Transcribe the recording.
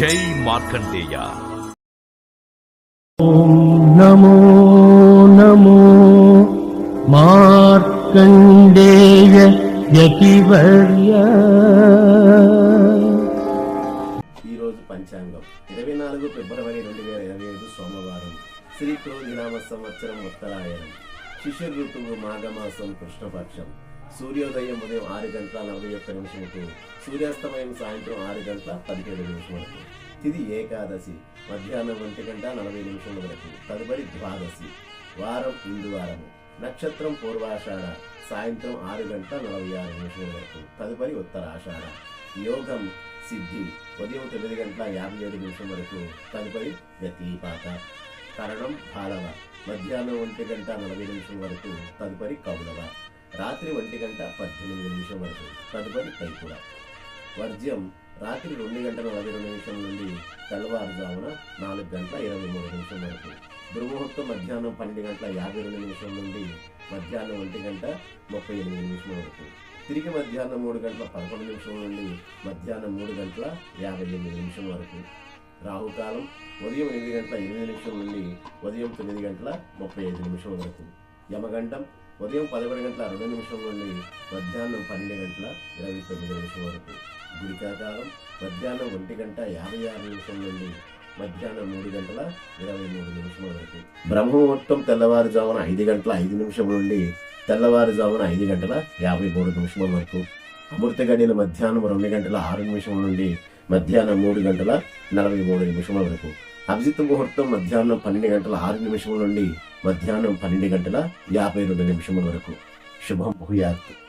జై మార్కండేయ. నమో నమో మార్కండేయ యతివర్య. ఈరోజు పంచాంగం. ఇరవై నాలుగు ఫిబ్రవరి రెండు వేల ఇరవై ఐదు సోమవారం. శ్రీ క్రోధినామ సంవత్సరం ఉత్తరాయణం. శిశు ఋతువు మాఘమాసం కృష్ణపక్షం. సూర్యోదయం ఉదయం ఆరు గంటల నలభై ఒక్క నిమిషములకు సూర్యాస్తమయం సాయంత్రం ఆరు గంటల పదిహేడు నిమిషములకు. తిది ఏకాదశి మధ్యాహ్నం ఒంటి గంట నలభై నిమిషముల వరకు. తదుపరి ద్వాదశి వారం ఇందువారము. నక్షత్రం పూర్వాషాఢ సాయంత్రం ఆరు గంటల నలభై ఆరు నిమిషముల వరకు. తదుపరి ఉత్తరాషాఢ యోగం సిద్ధి ఉదయం తొమ్మిది గంటల యాభై ఏడు నిమిషం వరకు. తదుపరి వ్యతిపాత. కరణం భాలవ మధ్యాహ్నం ఒంటి గంట నలభై నిమిషం వరకు. తదుపరి కౌలవ. రాత్రి ఒంటి గంట పద్దెనిమిది నిమిషం వరకు తదుపరి కైపుర వర్జ్యం రాత్రి రెండు గంటల నలభై రెండు నిమిషం నుండి తెల్లవారుజామున నాలుగు గంటల ఇరవై మూడు నిమిషం వరకు. దుర్ముహూర్తం మధ్యాహ్నం పన్నెండు గంటల యాభై రెండు నిమిషం నుండి మధ్యాహ్నం ఒంటి గంట ముప్పై ఎనిమిది నిమిషం వరకు. తిరిగి మధ్యాహ్నం మూడు గంటల పదకొండు నిమిషం నుండి మధ్యాహ్నం మూడు గంటల యాభై ఎనిమిది నిమిషం వరకు. రాహుకాలం ఉదయం ఎనిమిది గంటల ఎనిమిది నిమిషం నుండి ఉదయం తొమ్మిది గంటల ముప్పై ఐదు నిమిషం వరకు. యమగండం ఉదయం పదకొండు గంటల రెండు నిమిషం నుండి మధ్యాహ్నం పన్నెండు గంటల ఇరవై తొమ్మిది నిమిషం వరకు గుడికాకాలం మధ్యాహ్నం ఒంటి గంట యాభై ఆరు నిమిషం నుండి మధ్యాహ్నం మూడు గంటల ఇరవై మూడు నిమిషం వరకు. బ్రహ్మముహూర్తం తెల్లవారుజామున ఐదు గంటల ఐదు నిమిషం నుండి తెల్లవారుజామున ఐదు గంటల యాభై మూడు నిమిషం వరకు. అమృత గడియలు మధ్యాహ్నం రెండు గంటల ఆరు నిమిషం నుండి మధ్యాహ్నం మూడు గంటల నలభై మూడు నిమిషం వరకు. అభిజిత్ ముహూర్తం మధ్యాహ్నం పన్నెండు గంటల ఆరు నిమిషం నుండి మధ్యాహ్నం పన్నెండు గంటల యాభై రెండు నిమిషముల వరకు. శుభం భూయాత్తు